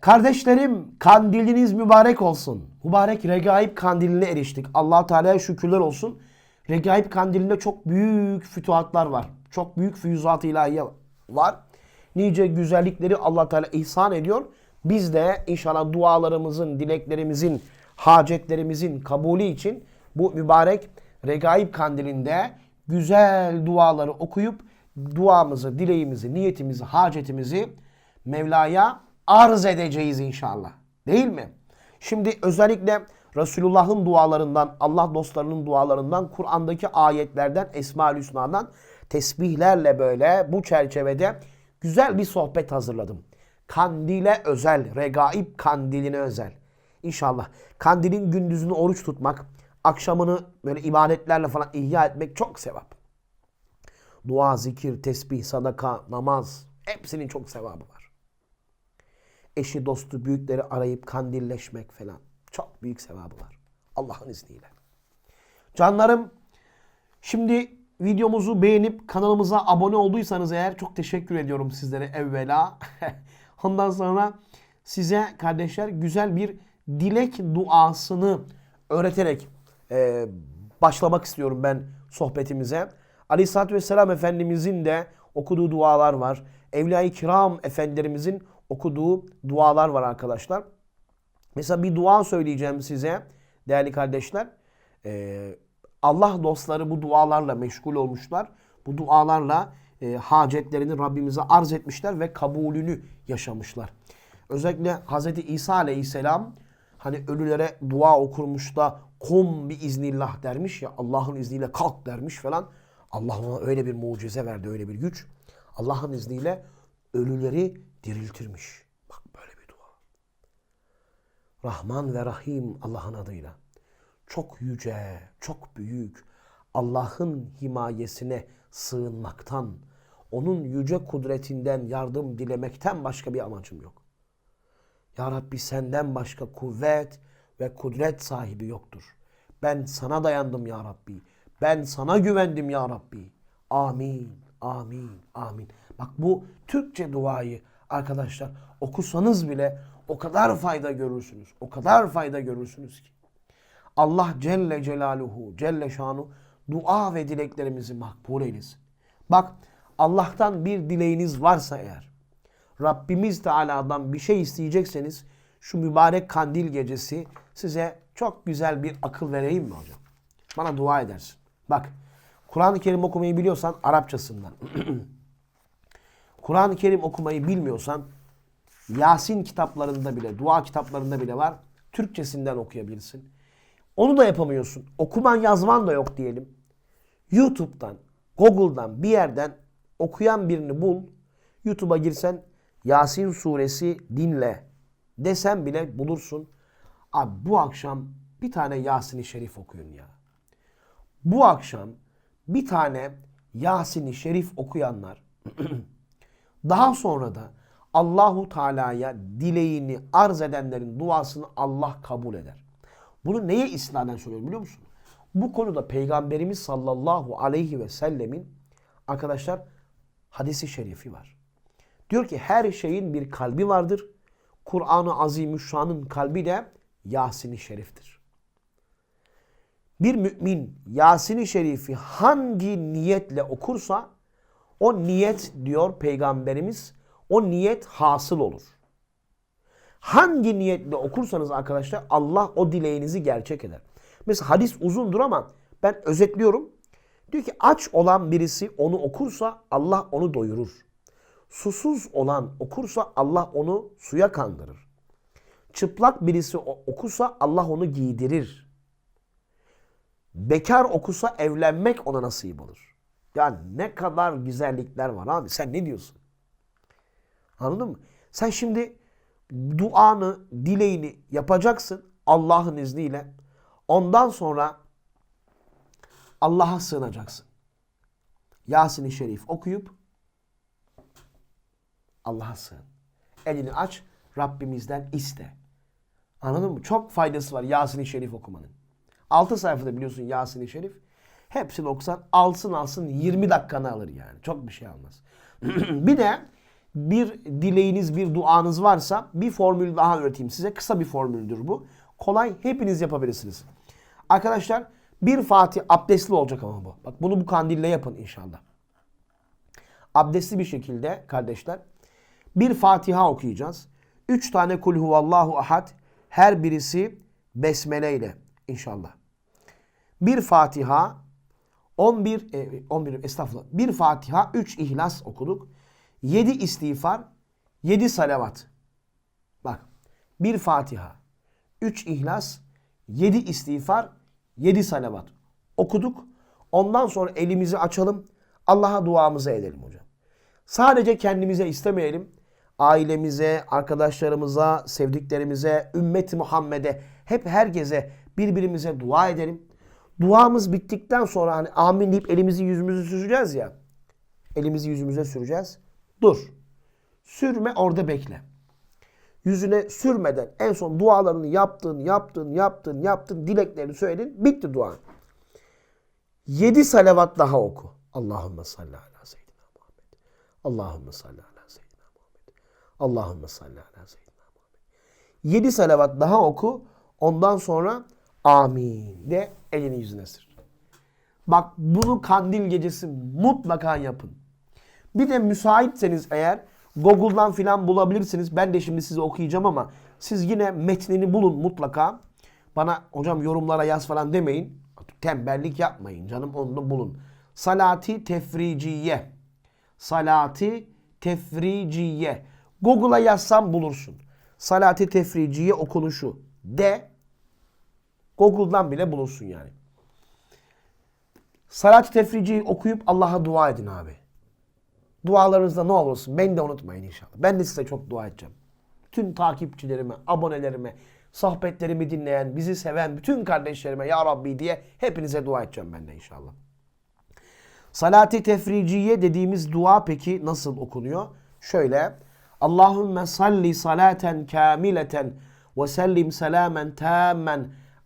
Kardeşlerim kandiliniz mübarek olsun. Mübarek regaib kandiline eriştik. allah Teala'ya şükürler olsun. Regaib kandilinde çok büyük fütuhatlar var. Çok büyük füyüzat-ı ilahiye var. Nice güzellikleri allah Teala ihsan ediyor. Biz de inşallah dualarımızın, dileklerimizin, hacetlerimizin kabulü için bu mübarek regaib kandilinde güzel duaları okuyup duamızı, dileğimizi, niyetimizi, hacetimizi Mevla'ya arz edeceğiz inşallah. Değil mi? Şimdi özellikle Resulullah'ın dualarından, Allah dostlarının dualarından, Kur'an'daki ayetlerden, Esma-ül Hüsna'dan tesbihlerle böyle bu çerçevede güzel bir sohbet hazırladım. Kandile özel, regaib kandiline özel. İnşallah. Kandilin gündüzünü oruç tutmak, akşamını böyle ibadetlerle falan ihya etmek çok sevap. Dua, zikir, tesbih, sadaka, namaz hepsinin çok sevabı var. Eşi, dostu, büyükleri arayıp kandilleşmek falan çok büyük sevabı var. Allah'ın izniyle. Canlarım şimdi videomuzu beğenip kanalımıza abone olduysanız eğer çok teşekkür ediyorum sizlere evvela. Ondan sonra size kardeşler güzel bir dilek duasını öğreterek e, başlamak istiyorum ben sohbetimize. Aleyhisselatü Vesselam Efendimizin de okuduğu dualar var. Evliya-i Kiram Efendilerimizin okuduğu dualar var arkadaşlar. Mesela bir dua söyleyeceğim size değerli kardeşler. Ee, Allah dostları bu dualarla meşgul olmuşlar. Bu dualarla e, hacetlerini Rabbimize arz etmişler ve kabulünü yaşamışlar. Özellikle Hz. İsa Aleyhisselam hani ölülere dua okurmuş da kum bir iznillah dermiş ya Allah'ın izniyle kalk dermiş falan. Allah ona öyle bir mucize verdi, öyle bir güç. Allah'ın izniyle ölüleri diriltirmiş. Bak böyle bir dua. Rahman ve Rahim Allah'ın adıyla. Çok yüce, çok büyük. Allah'ın himayesine sığınmaktan, onun yüce kudretinden yardım dilemekten başka bir amacım yok. Ya Rabbi senden başka kuvvet ve kudret sahibi yoktur. Ben sana dayandım ya Rabbi. Ben sana güvendim ya Rabbi. Amin, amin, amin. Bak bu Türkçe duayı arkadaşlar okusanız bile o kadar fayda görürsünüz. O kadar fayda görürsünüz ki. Allah Celle Celaluhu, Celle Şanu dua ve dileklerimizi makbul eylesin. Bak Allah'tan bir dileğiniz varsa eğer, Rabbimiz Teala'dan bir şey isteyecekseniz şu mübarek kandil gecesi size çok güzel bir akıl vereyim mi hocam? Bana dua edersin. Bak Kur'an-ı Kerim okumayı biliyorsan Arapçasından. Kur'an-ı Kerim okumayı bilmiyorsan Yasin kitaplarında bile, dua kitaplarında bile var. Türkçesinden okuyabilirsin. Onu da yapamıyorsun. Okuman yazman da yok diyelim. YouTube'dan, Google'dan bir yerden okuyan birini bul. YouTube'a girsen Yasin suresi dinle desen bile bulursun. Abi bu akşam bir tane Yasin-i Şerif okuyun ya. Bu akşam bir tane Yasin-i Şerif okuyanlar daha sonra da Allahu Teala'ya dileğini arz edenlerin duasını Allah kabul eder. Bunu neye istinaden söylüyorum biliyor musun? Bu konuda Peygamberimiz sallallahu aleyhi ve sellemin arkadaşlar hadisi şerifi var. Diyor ki her şeyin bir kalbi vardır. Kur'an-ı Azimüşşan'ın kalbi de Yasin-i Şerif'tir. Bir mümin Yasin-i Şerif'i hangi niyetle okursa o niyet diyor Peygamberimiz o niyet hasıl olur. Hangi niyetle okursanız arkadaşlar Allah o dileğinizi gerçek eder. Mesela hadis uzundur ama ben özetliyorum. Diyor ki aç olan birisi onu okursa Allah onu doyurur. Susuz olan okursa Allah onu suya kandırır. Çıplak birisi okursa Allah onu giydirir. Bekar okusa evlenmek ona nasip olur. Ya ne kadar güzellikler var abi. Sen ne diyorsun? Anladın mı? Sen şimdi duanı, dileğini yapacaksın Allah'ın izniyle. Ondan sonra Allah'a sığınacaksın. Yasin-i Şerif okuyup Allah'a sığın. Elini aç, Rabbimizden iste. Anladın mı? Çok faydası var Yasin-i Şerif okumanın. 6 sayfada biliyorsun Yasin-i Şerif. Hepsini okusan alsın alsın 20 dakikanı alır yani. Çok bir şey almaz. bir de bir dileğiniz, bir duanız varsa bir formül daha öğreteyim size. Kısa bir formüldür bu. Kolay, hepiniz yapabilirsiniz. Arkadaşlar bir Fatih abdestli olacak ama bu. Bak bunu bu kandille yapın inşallah. Abdestli bir şekilde kardeşler bir Fatiha okuyacağız. Üç tane kul huvallahu ahad her birisi besmele ile inşallah. Bir Fatiha 11 e, 11 estağfurullah. Bir Fatiha, 3 İhlas okuduk. 7 istiğfar, 7 salavat. Bak. Bir Fatiha, 3 İhlas, 7 istiğfar, 7 salavat. Okuduk. Ondan sonra elimizi açalım. Allah'a duamızı edelim hocam. Sadece kendimize istemeyelim. Ailemize, arkadaşlarımıza, sevdiklerimize, ümmeti Muhammed'e, hep herkese birbirimize dua edelim. Duamız bittikten sonra hani amin deyip elimizi yüzümüzü süreceğiz ya. Elimizi yüzümüze süreceğiz. Dur. Sürme orada bekle. Yüzüne sürmeden en son dualarını yaptın, yaptın, yaptın, yaptın, dileklerini söyledin. Bitti duan. Yedi salavat daha oku. Allahümme salli ala seyyidina Muhammed. Allahümme salli ala seyyidina Muhammed. Allahümme salli ala seyyidina Muhammed. Yedi salavat daha oku. Ondan sonra amin de elini yüzüne sür. Bak bunu kandil gecesi mutlaka yapın. Bir de müsaitseniz eğer Google'dan filan bulabilirsiniz. Ben de şimdi size okuyacağım ama siz yine metnini bulun mutlaka. Bana hocam yorumlara yaz falan demeyin. Tembellik yapmayın canım onu bulun. Salati tefriciye. Salati tefriciye. Google'a yazsam bulursun. Salati tefriciye okunuşu. De Google'dan bile bulursun yani. Salat-ı tefriciyi okuyup Allah'a dua edin abi. Dualarınızda ne olursun beni de unutmayın inşallah. Ben de size çok dua edeceğim. Bütün takipçilerime, abonelerime, sohbetlerimi dinleyen, bizi seven bütün kardeşlerime ya Rabbi diye hepinize dua edeceğim ben de inşallah. Salat-ı tefriciye dediğimiz dua peki nasıl okunuyor? Şöyle. Allahümme salli salaten kamileten ve sellim selamen tammen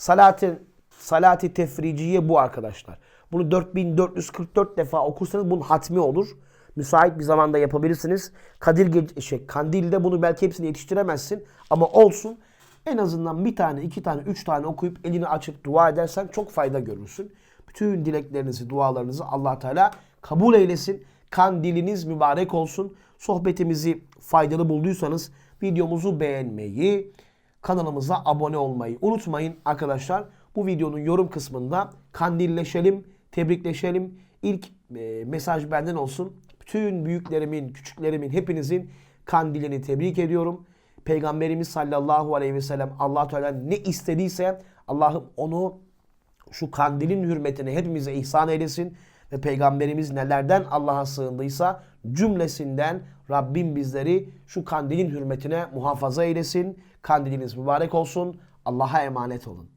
Salatin salati tefriciye bu arkadaşlar. Bunu 4444 defa okursanız bunun hatmi olur. Müsait bir zamanda yapabilirsiniz. Kadir Ge- şey, Kandil'de bunu belki hepsini yetiştiremezsin ama olsun. En azından bir tane, iki tane, üç tane okuyup elini açıp dua edersen çok fayda görürsün. Bütün dileklerinizi, dualarınızı allah Teala kabul eylesin. Kandiliniz mübarek olsun. Sohbetimizi faydalı bulduysanız videomuzu beğenmeyi, kanalımıza abone olmayı unutmayın arkadaşlar. Bu videonun yorum kısmında kandilleşelim, tebrikleşelim. İlk e, mesaj benden olsun. Bütün büyüklerimin, küçüklerimin, hepinizin kandilini tebrik ediyorum. Peygamberimiz sallallahu aleyhi ve sellem allah Teala ne istediyse Allah'ım onu şu kandilin hürmetine hepimize ihsan eylesin. Ve Peygamberimiz nelerden Allah'a sığındıysa cümlesinden Rabbim bizleri şu kandilin hürmetine muhafaza eylesin. Kandiliniz mübarek olsun. Allah'a emanet olun.